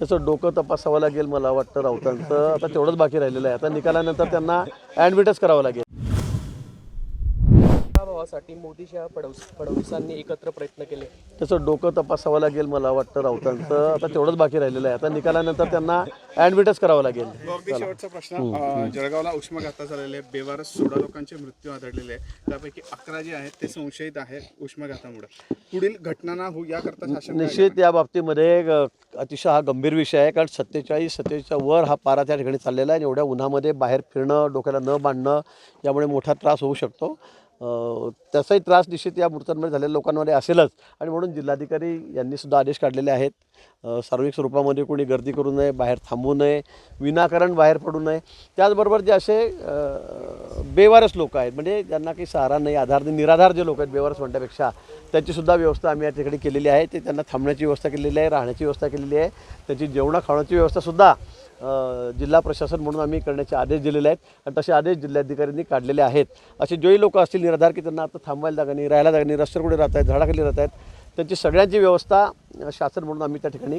त्याचं डोकं तपासावं लागेल मला वाटतं राऊतांचं. आता तेवढंच बाकी राहिलेलं आहे. आता निकालानंतर त्यांना ॲडमिटच करावं लागेल. भावासाठी मोदीच्या फडणवीस फडणवीसांनी एकत्र प्रयत्न केले. त्याचं डोकं तपासावं लागेल मला वाटतं राऊतांचं. आता तेवढंच बाकी राहिलेलं आहे. आता निकालानंतर त्यांना ॲडमिटच करावं लागेल. अगदी शेवटचा प्रश्न. अ, जळगावला उष्माघाता झालेले आहे बेवारस सोळा लोकांचे मृत्यू आढळलेले आहे त्यापैकी अकरा जे आहेत ते संशयित आहेत उष्माघातामुळे पुढील घटना ना होऊ याकरता शासन काय निश्चित या बाबतीमध्ये अ, अतिशय हा गंभीर विषय आहे. कारण सत्तेचाळीस सत्तेच्या वर हा पारा त्या ठिकाणी चाललेला आहे आणि एवढ्या उन्हामध्ये बाहेर फिरणं डोक्याला न बांधणं यामुळे मोठा त्रास होऊ शकतो. त्याचाही त्रास निश्चित या मृतांमध्ये झालेल्या लोकांमध्ये असेलच. आणि म्हणून जिल्हाधिकारी यांनी सुद्धा आदेश काढलेले आहेत. सार्वजनिक स्वरूपामध्ये कोणी गर्दी करू नये बाहेर थांबू नये विनाकारण बाहेर पडू नये. त्याचबरोबर जे असे बेवारस लोक आहेत. म्हणजे ज्यांना काही सहारा नाही आधार नाही निराधार जे लोक आहेत बेवारस म्हणण्यापेक्षा त्यांचीसुद्धा व्यवस्था आम्ही या ठिकाणी केलेली आहे. ते त्यांना थांबण्याची व्यवस्था केलेली आहे राहण्याची व्यवस्था केलेली आहे. त्यांची जेवणा खावण्याची व्यवस्थासुद्धा जिल्हा प्रशासन म्हणून आम्ही करण्याचे आदेश दिलेले आहेत. आणि तसे आदेश जिल्हाधिकाऱ्यांनी काढलेले आहेत. असे जेही लोक असतील निराधार की त्यांना आता थांबायला जागा नाही राहायला जागा नाही रस्त्यावर कुठे राहत आहेत झाडाखाली राहत आहेत त्यांची सगळ्यांची व्यवस्था शासन म्हणून आम्ही त्या ठिकाणी